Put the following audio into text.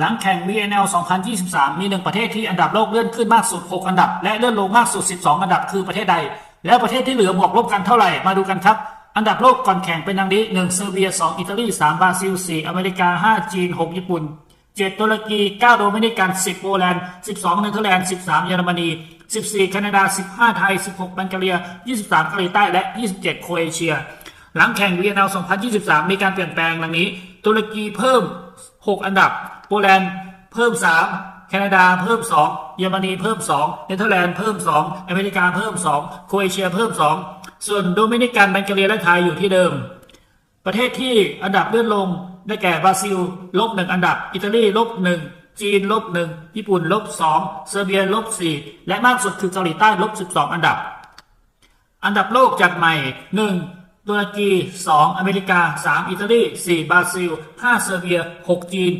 หลังแข่ง VNL 2023 มีหนึ่งประเทศที่อันดับโลกเลื่อนขึ้นมากสุด 6 อันดับ และเลื่อนลงมากสุด 12 อันดับคือประเทศใด แล้วประเทศที่เหลือบวกลบกันเท่าไหร่ มาดูกันครับ อันดับโลกก่อนแข่งเป็นดังนี้ 1 เซอร์เบีย 2 อิตาลี 3 บราซิล 4 อเมริกา 5 จีน 6 ญี่ปุ่น 7 ตุรกี 9 โดมินิกัน 10 โปแลนด์ 12 เนเธอร์แลนด์ 13 เยอรมนี 14 แคนาดา 15 ไทย 16 บัลแกเรีย 23 เกาหลีใต้ และ 27 โครเอเชีย หลังแข่ง VNL 2023 มีการเปลี่ยนแปลงดังนี้ ตุรกีเพิ่ม 6 อันดับ โปแลนด์เพิ่ม 3 แคนาดาเพิ่ม 2 เยอรมนีเพิ่ม 2 เนเธอร์แลนด์เพิ่ม 2 อเมริกาเพิ่ม 2 โครเอเชียเพิ่ม 2 ส่วนโดมินิกันบัลกเรียและไทยอยู่ที่เดิม ประเทศที่อันดับเลื่อนลงได้แก่บราซิลลบหนึ่งอันดับ อิตาลีลบหนึ่งจีนลบหนึ่งญี่ปุ่นลบสองเซอร์เบียลบสี่และมากสุดคือเกาหลีใต้ลบสิบสองอันดับ อันดับโลกจัดใหม่หนึ่ง ตุรกีสองอเมริกาสามอิตาลีสี่บราซิลห้าเซอร์เบียหกจีน